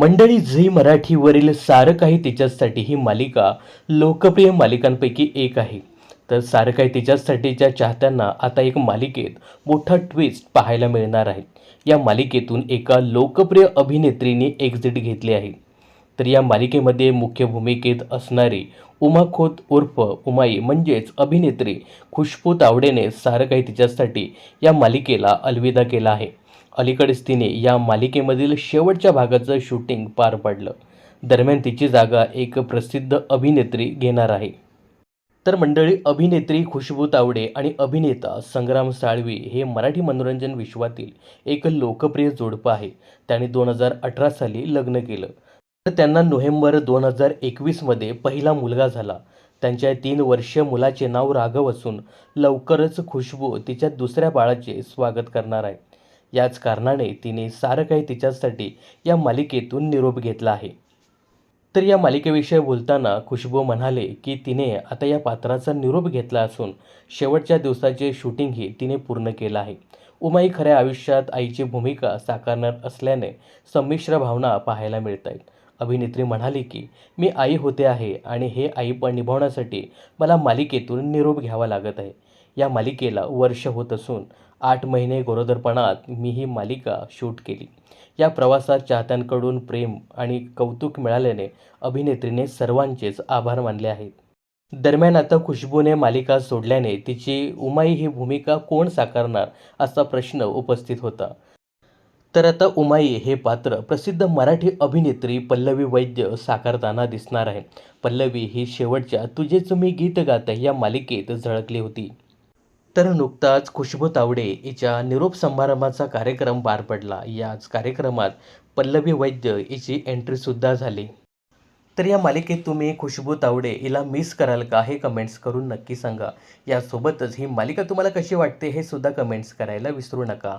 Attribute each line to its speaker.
Speaker 1: मंडळी झी मराठीवरील सारं काही तिच्यासाठी ही मालिका लोकप्रिय मालिकांपैकी एक आहे. तर सारं काही तिच्यासाठीच्या चाहत्यांना आता एक मालिकेत मोठा ट्विस्ट पाहायला मिळणार आहे. या मालिकेतून एका लोकप्रिय अभिनेत्रीने एक्झिट घेतली आहे. तर या मालिकेमध्ये मुख्य भूमिकेत असणारी उमा खोत उर्फ उमाई म्हणजेच अभिनेत्री खुशबू तावडेने सारं काही तिच्यासाठी या मालिकेला अलविदा केला आहे. अलीकडेच तिने या मालिकेमधील शेवटच्या भागाचं शूटिंग पार पाडलं. दरम्यान तिची जागा एक प्रसिद्ध अभिनेत्री घेणार आहे. तर मंडळी अभिनेत्री खुशबू तावडे आणि अभिनेता संग्राम साळवी हे मराठी मनोरंजन विश्वातील एक लोकप्रिय जोडपं आहे त्याने दोन हजार अठरा साली लग्न केलं. तर त्यांना नोव्हेंबर दोन हजार एकवीसमध्ये पहिला मुलगा झाला. त्यांच्या तीन वर्षीय मुलाचे नाव राघव असून लवकरच खुशबू तिच्या दुसऱ्या बाळाचे स्वागत करणार आहे. याच कारणाने तिने सारं काही तिच्यासाठी या मालिकेतून निरोप घेतला आहे. तर या मालिकेविषयी बोलताना खुशबू म्हणाले की तिने आता या पात्राचा निरोप घेतला असून शेवटच्या दिवसाचे शूटिंगही तिने पूर्ण केलं आहे. उमाई खऱ्या आयुष्यात आईची भूमिका साकारणार असल्याने संमिश्र भावना पाहायला मिळत आहेत अभिनेत्री म्हणाली की मी आई होते आहे आणि हे आईपण निभावण्यासाठी मला मालिकेतून निरोप घ्यावा लागत आहे. या मालिकेला वर्ष होत असून आठ महिने गरोदरपणात मी ही मालिका शूट केली. या प्रवासात चाहत्यांकडून प्रेम आणि कौतुक मिळाल्याने अभिनेत्रीने सर्वांचेच आभार मानले आहेत. दरम्यान आता खुशबूने मालिका सोडल्याने तिची उमाई ही भूमिका कोण साकारणार असा प्रश्न उपस्थित होता. तर आता उमाई हे पात्र प्रसिद्ध मराठी अभिनेत्री पल्लवी वैद्य साकारताना दिसणार आहे. पल्लवी ही शेवटच्या तुझेच मी गीत गात या मालिकेत झळकली होती. तर नुकताच खुशबू तावडे हिच्या निरोप समारंभाचा कार्यक्रम पार पडला. याच कार्यक्रमात पल्लवी वैद्य हिची एंट्रीसुद्धा झाली. तर या मालिकेत तुम्ही खुशबू तावडे हिला मिस कराल का हे कमेंट्स करून नक्की सांगा. यासोबतच ही मालिका तुम्हाला कशी वाटते हे सुद्धा कमेंट्स करायला विसरू नका.